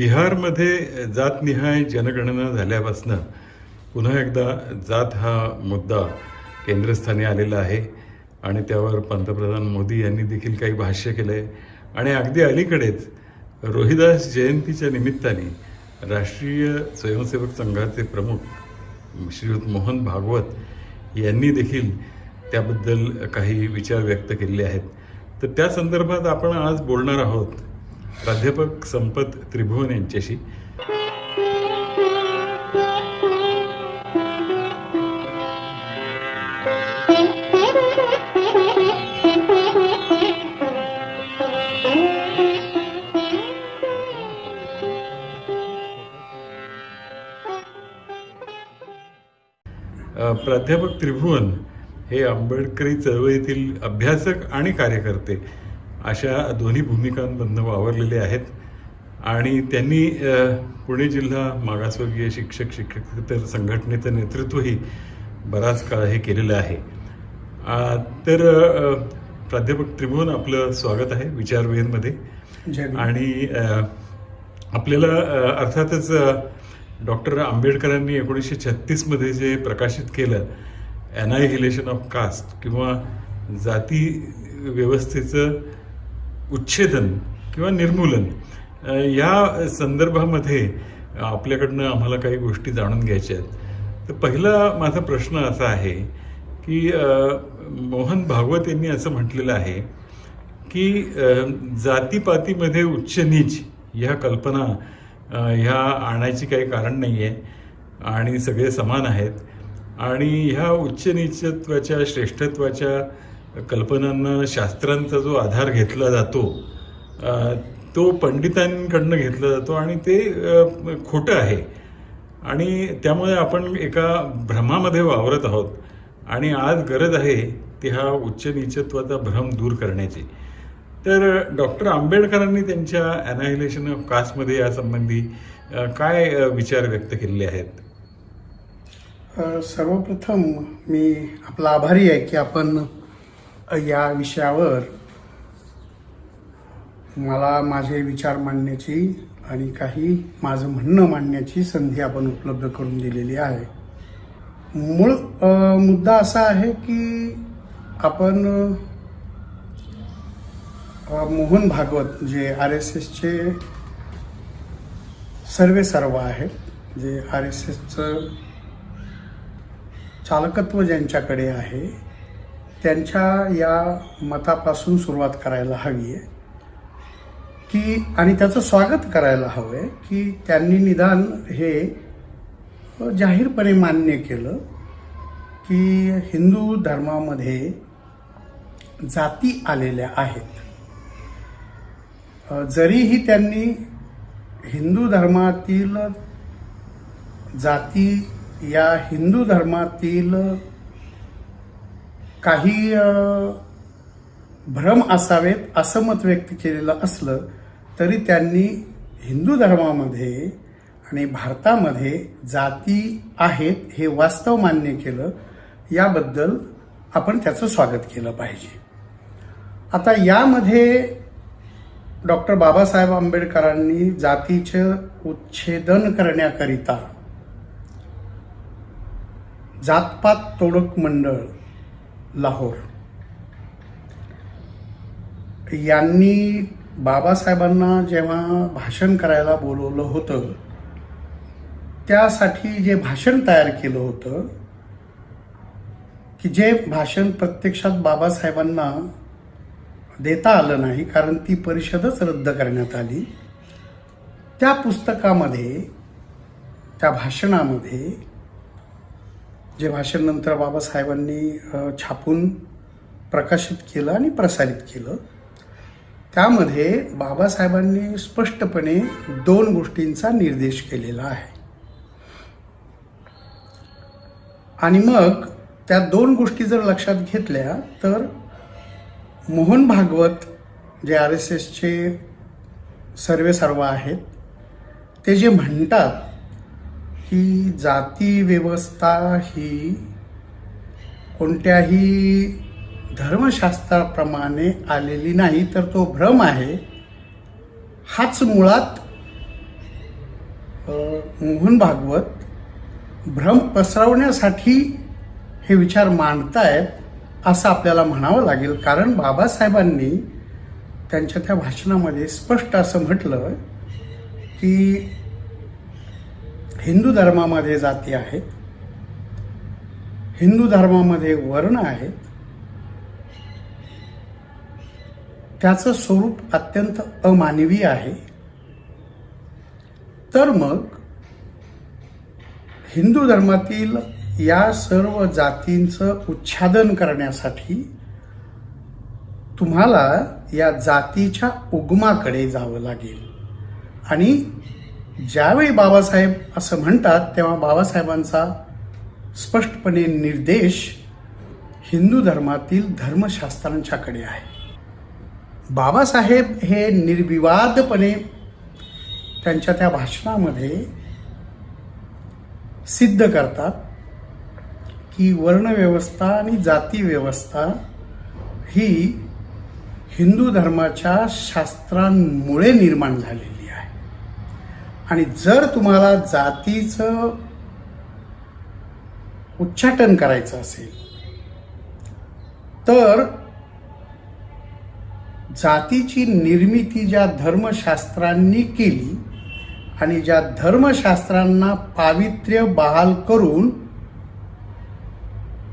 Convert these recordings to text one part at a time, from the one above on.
बिहारमध्ये जातनिहाय जनगणना झाल्यापासनं पुन्हा एकदा जात हा मुद्दा केंद्रस्थानी आलेला आहे आणि त्यावर पंतप्रधान मोदी यांनी देखील काही भाष्य केलं आहे आणि अगदी अलीकडेच रोहिदास जयंतीच्या निमित्ताने राष्ट्रीय स्वयंसेवक संघाचे प्रमुख श्रीयुत मोहन भागवत यांनी देखील त्याबद्दल काही विचार व्यक्त केलेले आहेत. तर त्या संदर्भात आपण आज बोलणार आहोत प्राध्यापक संपत त्रिभुवन यांच्याशी. प्राध्यापक त्रिभुवन हे आंबेडकरी चळवळीतील अभ्यासक आणि कार्यकर्ते. अशा दोन्ही भूमिकांमधनं वावरलेले आहेत. आणि त्यांनी पुणे जिल्हा मागासवर्गीय शिक्षक शिक्षकेतर संघटनेचं नेतृत्वही बराच काळ हे केलेलं आहे. तर प्राध्यापक त्रिभुवन आपलं स्वागत आहे विचारवेधमध्ये. आणि आपल्याला अर्थातच डॉक्टर आंबेडकरांनी एकोणीसशे छत्तीसमध्ये जे प्रकाशित केलं अनायहिलेशन ऑफ कास्ट किंवा जाती व्यवस्थेचं उच्छेदन किंवा निर्मूलन ह्या या संदर्भामध्ये आपल्याकडनं आम्हाला काही गोष्टी जाणून घ्यायच्या आहेत. तर पहिला माझा प्रश्न असा आहे की मोहन भागवत यांनी असं म्हटलेलं आहे की जातीपातीमध्ये उच्च नीच ह्या कल्पना ह्या आणायची काही कारण नाही आहे आणि सगळे समान आहेत. आणि ह्या उच्च नीचत्वाच्या श्रेष्ठत्वाच्या कल्पनांना शास्त्रांचा जो आधार घेतला जातो तो पंडितांकडनं घेतला जातो आणि ते खोटं आहे. आणि त्यामुळे आपण एका भ्रमामध्ये वावरत आहोत. आणि आज गरज आहे ती हा उच्च नीचत्वाचा भ्रम दूर करण्याची. तर डॉक्टर आंबेडकरांनी त्यांच्या अनाहिलेशन ऑफ कास्टमध्ये यासंबंधी काय विचार व्यक्त केलेले आहेत? सर्वप्रथम मी आपला आभारी आहे की आपण या विषयावर मला माझे विचार मांडण्याची आणि काही माझं म्हणणं मांडण्याची संधी आपण उपलब्ध करून दिलेली आहे. मूळ मुद्दा असा आहे की आपण मोहन भागवत जे आर एस एसचे सर्वे सर्व आहेत जे आर एस एसचं चालकत्व ज्यांच्याकडे आहे त्यांच्या या मतापासून सुरुवात करायला हवी आहे. की आणि त्याचं स्वागत करायला हवं आहे की त्यांनी निदान हे जाहीरपणे मान्य केलं की हिंदू धर्मामध्ये जाती आलेल्या आहेत. जरीही त्यांनी हिंदू धर्मातील जाती या हिंदू धर्मातील काही भ्रम असावेत असं मत व्यक्त केलेलं असलं तरी त्यांनी हिंदू धर्मामध्ये आणि भारतामध्ये जाती आहेत हे वास्तव मान्य केलं याबद्दल आपण त्याचं स्वागत केलं पाहिजे. आता यामध्ये डॉक्टर बाबासाहेब आंबेडकरांनी जातीचं उच्छेदन करण्याकरिता जातपात तोडक मंडळ लाहोर. यांनी बाबासाहेबांना जेव्हा भाषण करायला बोलवलं होतं त्यासाठी जे भाषण तयार केलं होतं की जे भाषण प्रत्यक्षात बाबासाहेबांना देता आलं नाही कारण ती परिषदच रद्द करण्यात आली त्या पुस्तकामध्ये त्या भाषणामध्ये जे भाषण नंतर बाबासाहेबांनी छापून प्रकाशित केलं आणि प्रसारित केलं. त्यामध्ये बाबासाहेबांनी स्पष्टपणे दोन गोष्टींचा निर्देश केलेला आहे. आणि मग त्या दोन गोष्टी जर लक्षात घेतल्या तर मोहन भागवत जे आर एस एसचे सर्वे सर्व आहेत ते जे म्हणतात की जाती व्यवस्था ही कोणत्याही धर्मशास्त्राप्रमाणे आलेली नाही तर तो भ्रम आहे. हाच मुळात मोहन भागवत भ्रम पसरवण्यासाठी हे विचार मांडतायत असं आपल्याला म्हणावं लागेल. कारण बाबासाहेबांनी त्यांच्या त्या भाषणामध्ये स्पष्ट असं म्हटलं की हिंदू धर्मामध्ये जाती आहेत हिंदू धर्मामध्ये वर्ण आहेत त्याचं स्वरूप अत्यंत अमानवी आहे. तर मग हिंदू धर्मातील या सर्व जातींचं उच्छादन करण्यासाठी तुम्हाला या जातीच्या उगमाकडे जावं लागेल. आणि ज्यावेळी बाबासाहेब असं म्हणतात तेव्हा बाबासाहेबांचा स्पष्टपणे निर्देश हिंदू धर्मातील धर्मशास्त्रांच्याकडे आहे. बाबासाहेब हे निर्विवादपणे त्यांच्या त्या भाषणामध्ये सिद्ध करतात की वर्णव्यवस्था आणि जाती व्यवस्था ही हिंदू धर्माच्या शास्त्रांमुळे निर्माण झालेली आणि जर तुम्हाला जातीचं उच्चाटन करायचं असेल तर जातीची निर्मिती ज्या धर्मशास्त्रांनी केली आणि ज्या धर्मशास्त्रांना पावित्र्य बहाल करून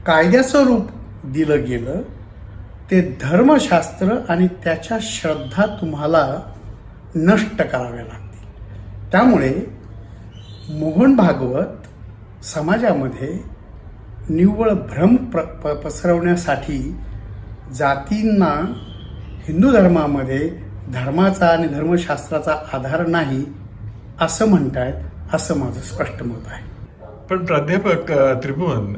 कायद्याचं रूप दिलं गेलं ते धर्मशास्त्र आणि त्याच्या श्रद्धा तुम्हाला नष्ट कराव्या लागतात. त्यामुळे मोहन भागवत समाजामध्ये निव्वळ भ्रम प्र प पसरवण्यासाठी जातींना हिंदू धर्मामध्ये धर्माचा आणि धर्मशास्त्राचा आधार नाही असं म्हणतायत असं माझं स्पष्ट मत आहे. पण प्राध्यापक त्रिभुवन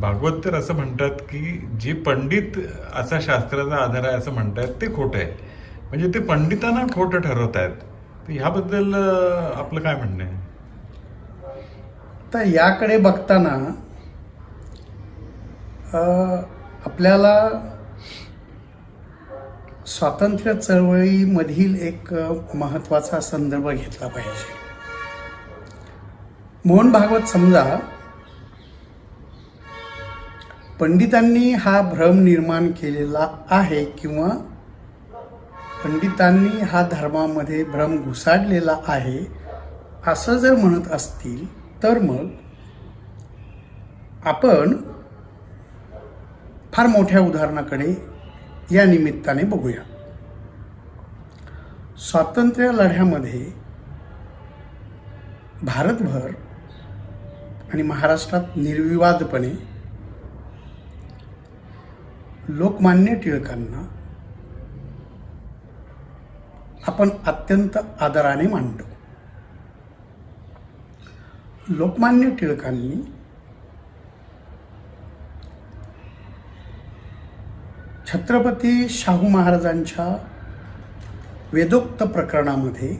भागवत तर असं म्हणतात की जे पंडित असा शास्त्राचा आधार आहे असं म्हणतात ते खोटं आहे. म्हणजे ते पंडितांना खोटं ठरवत आहेत तर ह्याबद्दल आपलं काय म्हणणं आहे? तर याकडे बघताना आपल्याला स्वातंत्र्य चळवळीमधील एक महत्त्वाचा संदर्भ घेतला पाहिजे. मोहन भागवत समजा पंडितांनी हा भ्रम निर्माण केलेला आहे किंवा पंडितांनी हा धर्मामध्ये भ्रम घुसाडलेला आहे असं जर म्हणत असतील तर मग आपण फार मोठ्या उदाहरणाकडे या निमित्ताने बघूया. स्वातंत्र्य लढ्यामध्ये भारतभर आणि महाराष्ट्रात निर्विवादपणे लोकमान्य टिळकांना आपण अत्यंत आदराने मांडतो. लोकमान्य टिळकांनी छत्रपती शाहू महाराजांच्या वेदोक्त प्रकरणामध्ये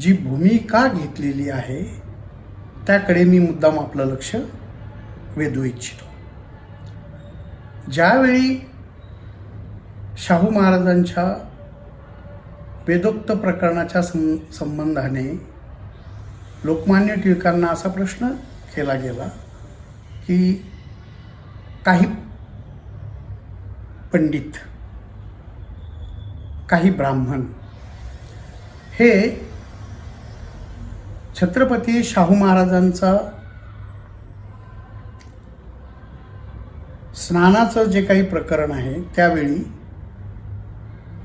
जी भूमिका घेतलेली आहे त्याकडे मी मुद्दाम आपलं लक्ष वेधू इच्छितो. ज्यावेळी शाहू महाराजांच्या वेदोक्त प्रकरणाच्या सं संबंधाने लोकमान्य टिळकांना असा प्रश्न केला गेला की काही पंडित काही ब्राह्मण हे छत्रपती शाहू महाराजांचा स्नानाचं जे काही प्रकरण आहे त्यावेळी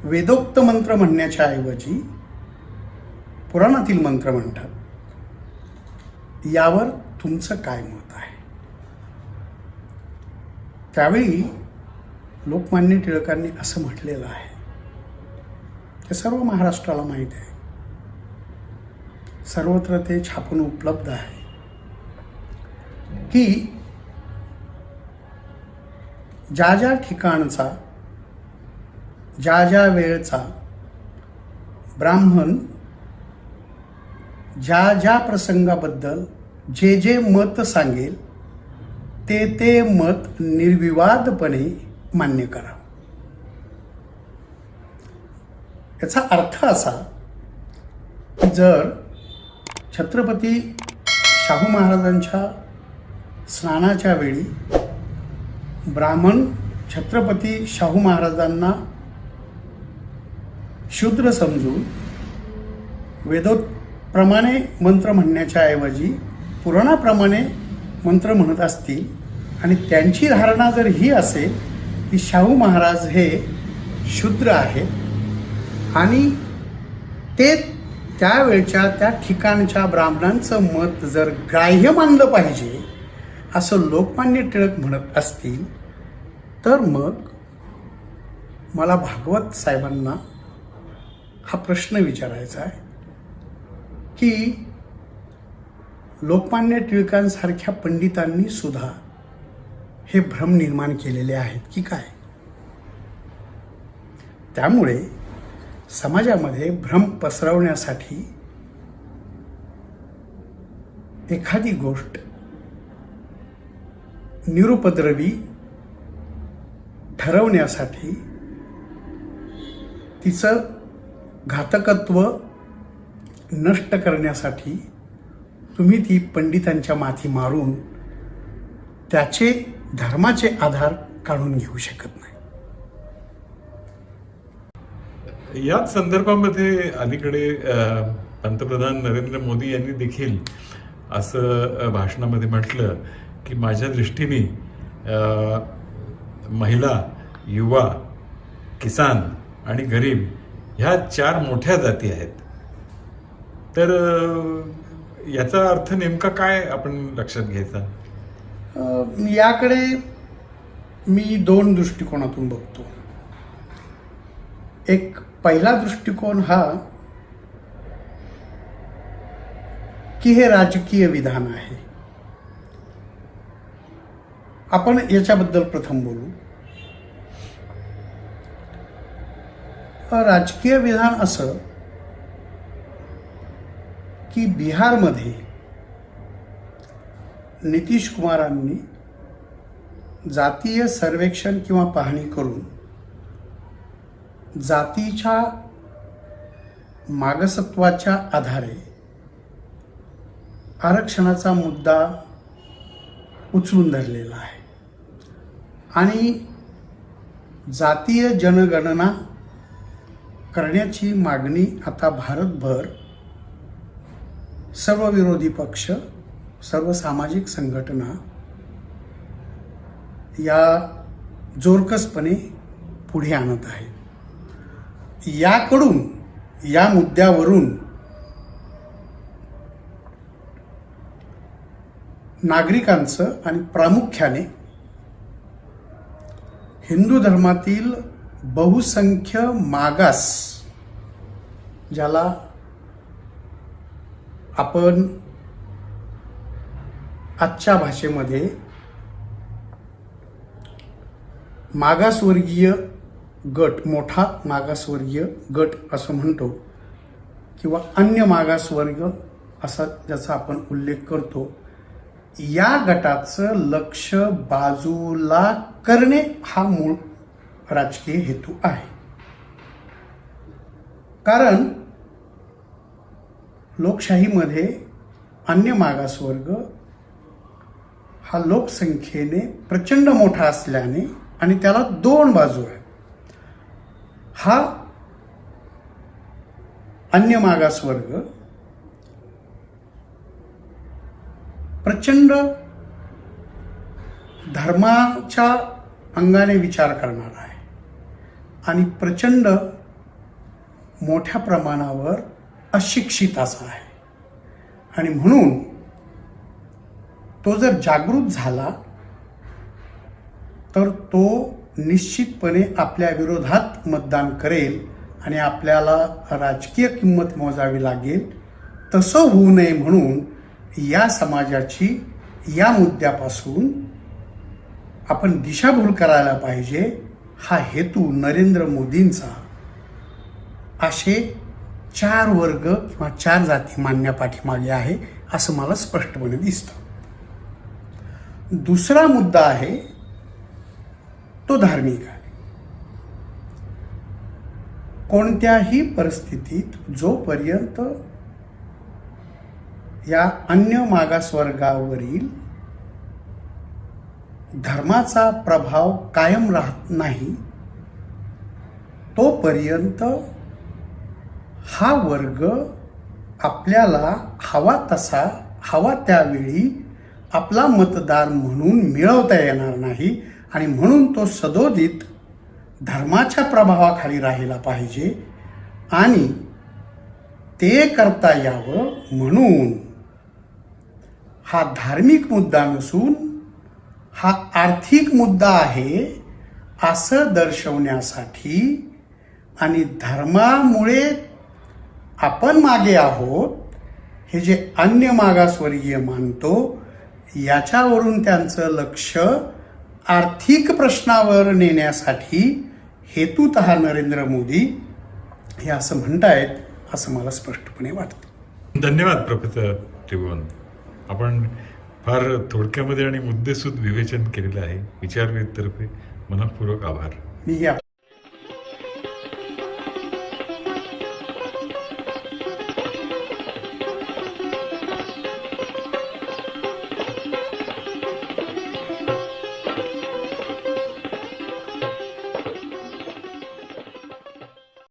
वेदोक्त मंत्र म्हणण्याच्या ऐवजी पुराणातील मंत्र म्हणतात. यावर तुमचं काय मत आहे? त्यावेळी लोकमान्य टिळकांनी असं म्हटलेलं आहे. ते सर्व महाराष्ट्राला माहीत आहे. सर्वत्र ते छापून उपलब्ध आहे. की ज्या ज्या ठिकाणचा ज्या ज्या वेळचा ब्राह्मण ज्या ज्या प्रसंगाबद्दल जे जे मत सांगेल ते ते मत निर्विवादपणे मान्य करा. याचा अर्थ असा की जर छत्रपती शाहू महाराजांच्या स्नानाच्या वेळी ब्राह्मण छत्रपती शाहू महाराजांना शूद्र समजून वेदोप्रमाणे मंत्र म्हणण्याच्या ऐवजी पुराणाप्रमाणे मंत्र म्हणत असतील आणि त्यांची धारणा जर ही असेल की शाहू महाराज हे शूद्र आहेत आणि ते त्यावेळच्या त्या ठिकाणच्या ब्राह्मणांचं मत जर ग्राह्य मानलं पाहिजे असं लोकमान्य टिळक म्हणत असतील तर मग मला भागवत साहेबांना हा प्रश्न विचारायचा आहे की लोकमान्य टिळकांसारख्या पंडितांनी सुद्धा हे भ्रम निर्माण केलेले आहेत की काय? त्यामुळे समाजामध्ये भ्रम पसरवण्यासाठी एखादी गोष्ट निरुपद्रवी ठरवण्यासाठी तिचं घातकत्व नष्ट करण्यासाठी तुम्ही ती पंडितांच्या माथी मारून त्याचे धर्माचे आधार काढून घेऊ शकत नाही. याच संदर्भामध्ये अलीकडे पंतप्रधान नरेंद्र मोदी यांनी देखील असं भाषणामध्ये म्हटलं की माझ्या दृष्टीने महिला युवा किसान आणि गरीब ह्या चार मोठ्या जाती आहेत. तर याचा अर्थ नेमका काय आपण लक्षात घ्यायचा? याकडे मी दोन दृष्टिकोनातून बघतो. एक पहिला दृष्टिकोन हा की हे राजकीय विधान आहे. आपण याच्याबद्दल प्रथम बोलू. राजकीय विधान असं की बिहारमध्ये नितीश कुमारांनी जातीय सर्वेक्षण किंवा पाहणी करून जातीच्या मागसत्वाच्या आधारे आरक्षणाचा मुद्दा उचलून धरलेला आहे. आणि जातीय जनगणना करण्याची मागणी आता भारतभर सर्व विरोधी पक्ष सर्व सामाजिक संघटना या जोरकसपणे पुढे आणत आहेत. याकडून या मुद्द्यावरून नागरिकांचं आणि प्रामुख्याने हिंदू धर्मातील बहुसंख्य मागास ज्याला आपण आजच्या भाषेमध्ये मागासवर्गीय गट मोठा मागासवर्गीय गट असं म्हणतो किंवा अन्य मागासवर्ग असा ज्याचा आपण उल्लेख करतो या गटाचं लक्ष बाजूला करणे हा मूळ राजकीय हेतू आहे. कारण लोकशाहीमध्ये अन्य मागासवर्ग हा लोकसंख्येने प्रचंड मोठा असल्याने आणि त्याला दोन बाजू आहेत. हा अन्य मागासवर्ग प्रचंड धर्माच्या अंगाने विचार करणारा आहे. आणि प्रचंड मोठ्या प्रमाणावर अशिक्षित असा आहे. आणि म्हणून तो जर जागृत झाला तर तो निश्चितपणे आपल्या विरोधात मतदान करेल आणि आपल्याला राजकीय किंमत मोजावी लागेल. तसं होऊ नये म्हणून या समाजाची या मुद्द्यापासून आपण दिशाभूल करायला पाहिजे. हा हेतू नरेंद्र मोदींचा असे चार वर्ग किंवा चार जाती मानण्यापाठीमागे आहे असं मला स्पष्टपणे दिसतं. दुसरा मुद्दा आहे तो धार्मिक आहे. कोणत्याही परिस्थितीत जोपर्यंत या अन्य मागासवर्गावरील धर्माचा प्रभाव कायम राहत नाही तोपर्यंत हा वर्ग आपल्याला हवा तसा हवा त्यावेळी आपला मतदार म्हणून मिळवता येणार नाही आणि म्हणून तो सदोदित धर्माच्या प्रभावाखाली राहिला पाहिजे आणि ते करता यावं म्हणून हा धार्मिक मुद्दा नसून हा आर्थिक मुद्दा आहे असं दर्शवण्यासाठी आणि धर्मामुळे आपण मागे आहोत हे जे अन्य मागासवर्गीय मानतो याच्यावरून त्यांचं लक्ष आर्थिक प्रश्नावर नेण्यासाठी हेतुत नरेंद्र मोदी हे असं म्हणतायत असं मला स्पष्टपणे वाटतं. धन्यवाद प्रोफेसर त्रिभुवन. आपण फार थोडक्यामध्ये आणि मुद्देसूद विवेचन केलेलं आहे. विचारवेधतर्फे मनपूर्वक आभार. मी या